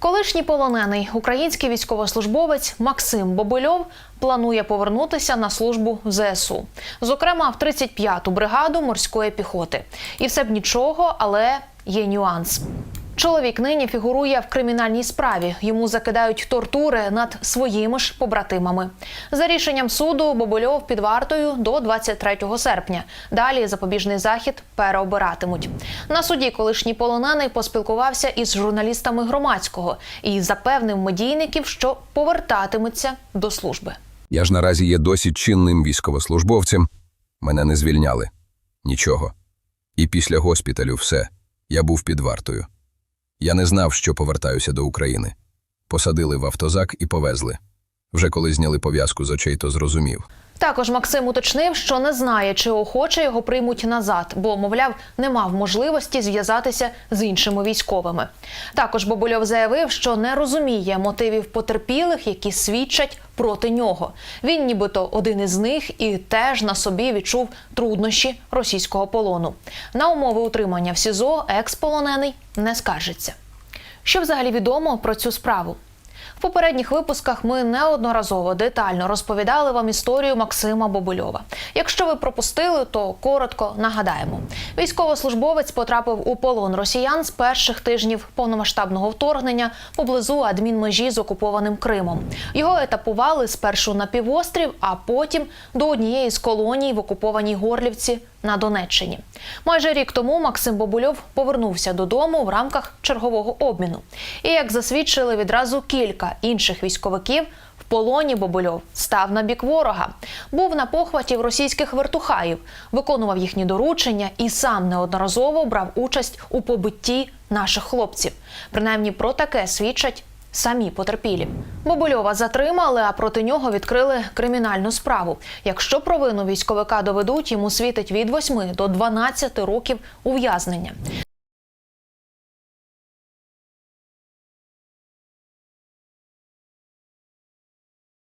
Колишній полонений український військовослужбовець Максим Бобильов планує повернутися на службу в ЗСУ, зокрема в 35-ту бригаду морської піхоти. І все б нічого, але є нюанс. Чоловік нині фігурує в кримінальній справі. Йому закидають тортури над своїми ж побратимами. За рішенням суду Бобольов під вартою до 23 серпня. Далі запобіжний захід переобиратимуть. На суді колишній полонений поспілкувався із журналістами громадського і запевнив медійників, що повертатиметься до служби. Я ж наразі є досі чинним військовослужбовцем. Мене не звільняли. Нічого. І після госпіталю все. Я був під вартою. Я не знав, що повертаюся до України. Посадили в автозак і повезли. Вже коли зняли пов'язку з очей, то зрозумів. Також Максим уточнив, що не знає, чи охоче його приймуть назад, бо, мовляв, не мав можливості зв'язатися з іншими військовими. Також Бобольов заявив, що не розуміє мотивів потерпілих, які свідчать проти нього. Він, нібито, один із них і теж на собі відчув труднощі російського полону. На умови утримання в СІЗО екс-полонений не скаржиться. Що взагалі відомо про цю справу? В попередніх випусках ми неодноразово детально розповідали вам історію Максима Бобильова. Якщо ви пропустили, то коротко нагадаємо. Військовослужбовець потрапив у полон росіян з перших тижнів повномасштабного вторгнення поблизу адмінмежі з окупованим Кримом. Його етапували спершу на півострів, а потім до однієї з колоній в окупованій Горлівці на Донеччині. Майже рік тому Максим Бобульов повернувся додому в рамках чергового обміну. І як засвідчили відразу кілька інших військовиків, в полоні Бобульов став на бік ворога, був на похваті в російських вертухаїв, виконував їхні доручення і сам неодноразово брав участь у побитті наших хлопців. Принаймні про таке свідчать самі потерпілі. Бобольова затримали, а проти нього відкрили кримінальну справу. Якщо провину військовика доведуть, йому світить від 8 до 12 років ув'язнення.